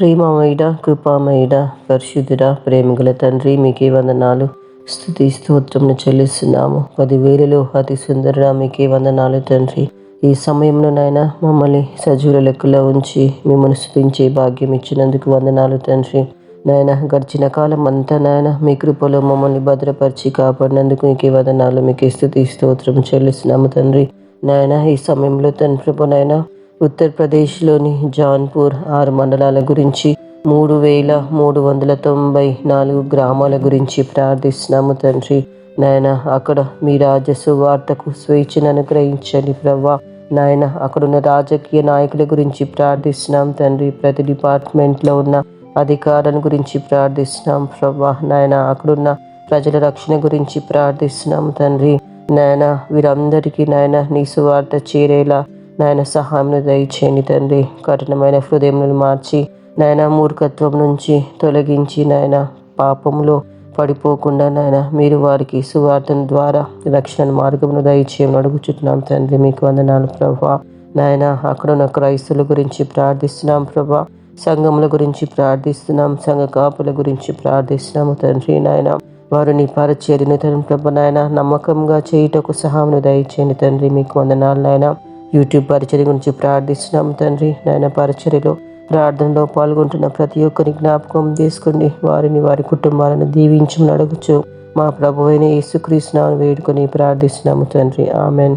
ప్రేమమయుడ కృపామయుడ పరిశుద్ధుడ ప్రేమగల తండ్రి మీకే వందనాలు. స్థుతి స్తోత్రమును చెల్లిస్తున్నాము. పదివేలలో అతి సుందరుడ మీకే వందనాలు తండ్రి. ఈ సమయంలో నాయన మమ్మల్ని సజీవుల లెక్కలో ఉంచి మిమ్మల్ని స్థుతించే భాగ్యం ఇచ్చినందుకు వందనాలు తండ్రి. నాయన గడిచిన కాలం అంతా నాయన మీ కృపలో మమ్మల్ని భద్రపరిచి కాపాడినందుకు మీకే వందనాలు మీకే స్థుతి స్తోత్రం చెల్లిస్తున్నాము తండ్రి. నాయన ఈ సమయంలో తండ్రి ప్రభు నాయన ఉత్తరప్రదేశ్లోని జాన్పూర్ ఆరు మండలాల గురించి మూడు వేల మూడు వందల తొంభై నాలుగు గ్రామాల గురించి ప్రార్థిస్తున్నాము తండ్రి. నాయన అక్కడ మీ రాజసు వార్తకు స్వేచ్ఛను అనుగ్రహించండి ప్రవ్వా. నాయన అక్కడున్న రాజకీయ నాయకుల గురించి ప్రార్థిస్తున్నాం తండ్రి. ప్రతి డిపార్ట్మెంట్లో ఉన్న అధికారుల గురించి ప్రార్థిస్తున్నాం ప్రవ్వా. నాయన అక్కడున్న ప్రజల రక్షణ గురించి ప్రార్థిస్తున్నాం తండ్రి. నాయన వీరందరికీ నాయన నీ సువార్త చేరేలా నాయన సహాయం దయచేయండి తండ్రి. కఠినమైన హృదయములను మార్చి నాయన మూర్ఖత్వం నుంచి తొలగించి నాయన పాపంలో పడిపోకుండా నాయన మీరు వారికి సువార్తన ద్వారా రక్షణ మార్గమును దయచేయమని అడుగుచున్నాం తండ్రి. మీకు వందనాలు ప్రభా. నాయన అక్కడున్న క్రైస్తుల గురించి ప్రార్థిస్తున్నాం ప్రభా. సంఘముల గురించి ప్రార్థిస్తున్నాం సంఘ కాపుల గురించి ప్రార్థిస్తున్నాము తండ్రి నాయన. వారు నీ పరిచర్యను తండ్రి ప్రభ నాయన నమ్మకంగా చేయుటకు సహాయం దయచేయండి తండ్రి. మీకు వందనాలు నాయన. యూట్యూబ్ పరిచర్య గురించి ప్రార్థిస్తున్నాం తండ్రి. నాయన పరిచర్యలో ప్రార్థనలో పాల్గొంటున్న ప్రతి ఒక్కరి జ్ఞాపకం తీసుకుని వారిని వారి కుటుంబాలను దీవించమని అడగచ్చు మా ప్రభు అయిన యేసుక్రీస్తునాను వేడుకొని ప్రార్థిస్తున్నాము తండ్రి. ఆమెన్.